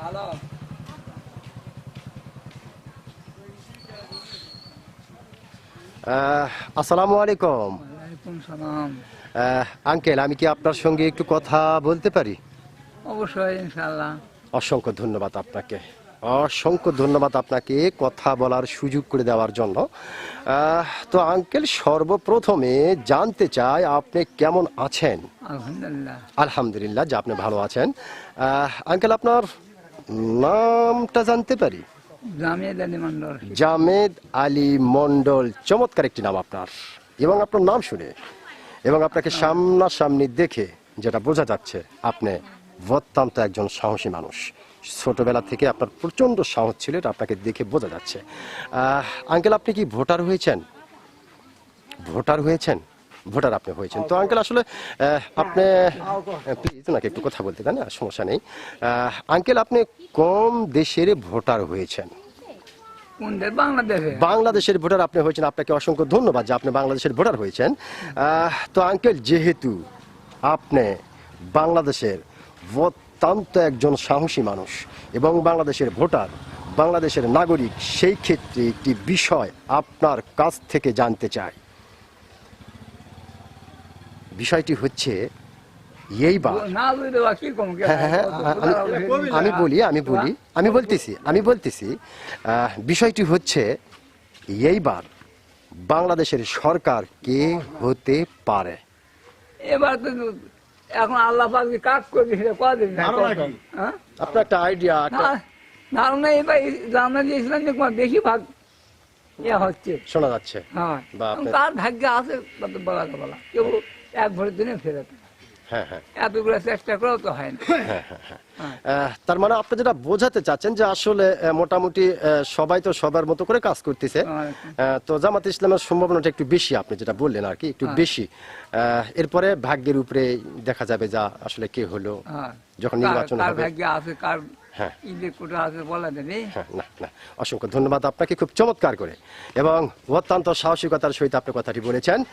ভালো আসসালামু আলাইকুম। আঙ্কেল আমি কি আপনার সঙ্গে একটু কথা বলতে পারি? অবশ্যই ইনশাল্লাহ অসংখ্য ধন্যবাদ আপনাকে। অসংখ্য ধন্যবাদ আপনাকে কথা বলার সুযোগ করে দেওয়ার জন্য। তো আঙ্কেল সর্বপ্রথমে জানতে চাই আপনি কেমন আছেন? আলহামদুলিল্লাহ। আলহামদুলিল্লাহ যে আপনি ভালো আছেন। আঙ্কেল আপনার নামটা জানতে পারি? জামিয়া দানি মন্ডল জামেদ আলী মন্ডল চমৎকার একটি নাম আপনার। এবং আপনার নাম শুনে এবং আপনাকে সামনাসামনি দেখে যেটা বোঝা যাচ্ছে আপনি অত্যন্ত একজন সাহসী মানুষ। ছোটবেলা থেকে আপনার প্রচণ্ড সাহস ছিল এটা আপনাকে দেখে বোঝা যাচ্ছে। আঙ্কেল আপনি কি ভোটার হয়েছেন? ভোটার হয়েছেন? ভোটার আপনি হয়েছেন। তো আঙ্কেল আসলে আপনি প্লিজ ওনাকে একটু কথা বলতে দেন সমস্যা নেই। আঙ্কেল আপনি কম দেশের ভোটার হয়েছেন। বাংলাদেশের? ভোটার আপনি হয়েছেন। আপনাকে অসংখ্য ধন্যবাদ যে আপনি বাংলাদেশের ভোটার হয়েছেন। তো আঙ্কেল যেহেতু আপনি বাংলাদেশের অত্যন্ত একজন সাহসী মানুষ এবং বাংলাদেশের ভোটার বাংলাদেশের নাগরিক সেই ক্ষেত্রে একটি বিষয় আপনার কাছ থেকে জানতে চায় বিষয়টি হচ্ছে এইবার হ্যাঁ, হ্যাঁ, হ্যাঁ, আমি- আমি বলি আমি বলি আমি বলতেছি আমি বলতেছি বিষয়টি হচ্ছে এইবার বাংলাদেশের সরকার কে হতে পারে? এবার তো এখন আল্লাহ পাক কাক করবে সেটা কদিন আপনার একটা আইডিয়া ধারণা এবার জানা যে ইসলাম বেশি ভাগ ইয়ে হচ্ছে। শোনা যাচ্ছে। হ্যাঁ। তার কার ভাগ্যে আছে বলা বলা কেউ এক ভরের দিনে ফেরত। এতগুলো চেষ্টা করেও তো হয় না। তার মানে আপনি যেটা বোঝাতে চাচ্ছেন যে আসলে মোটামুটি আহ, সবাই তো সবার মতো করে কাজ করতেছে। আহ, তো জামাত ইসলামের সম্ভাবনাটা একটু বেশি আপনি যেটা বললেন আর কি একটু বেশি। আহ, এরপরে ভাগ্যের উপরে দেখা যাবে যা আসলে কে হলো হ্যাঁ যখন নির্বাচন হবে। ভাগ্যে আছে কার হ্যাঁ। ঈদের কোটা আছে বলা যাবে হ্যাঁ, না না। অসংখ্য ধন্যবাদ আপনাকে খুব চমৎকার করে। এবং অত্যন্ত সাহসিকতার সহিত আপনি কথাটি বলেছেন।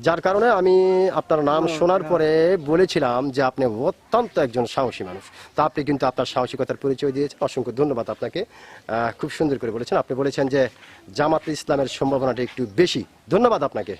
যার কারণে আমি আপনার নাম শোনার পরে বলেছিলাম যে আপনি অত্যন্ত একজন সাহসী মানুষ। তা আপনি কিন্তু আপনার সাহসিকতার পরিচয় দিয়েছেন। অসংখ্য ধন্যবাদ আপনাকে। খুব সুন্দর করে বলেছেন। আপনি বলেছেন যে জামাত ইসলামের সম্ভাবনাটা একটু বেশি। ধন্যবাদ আপনাকে।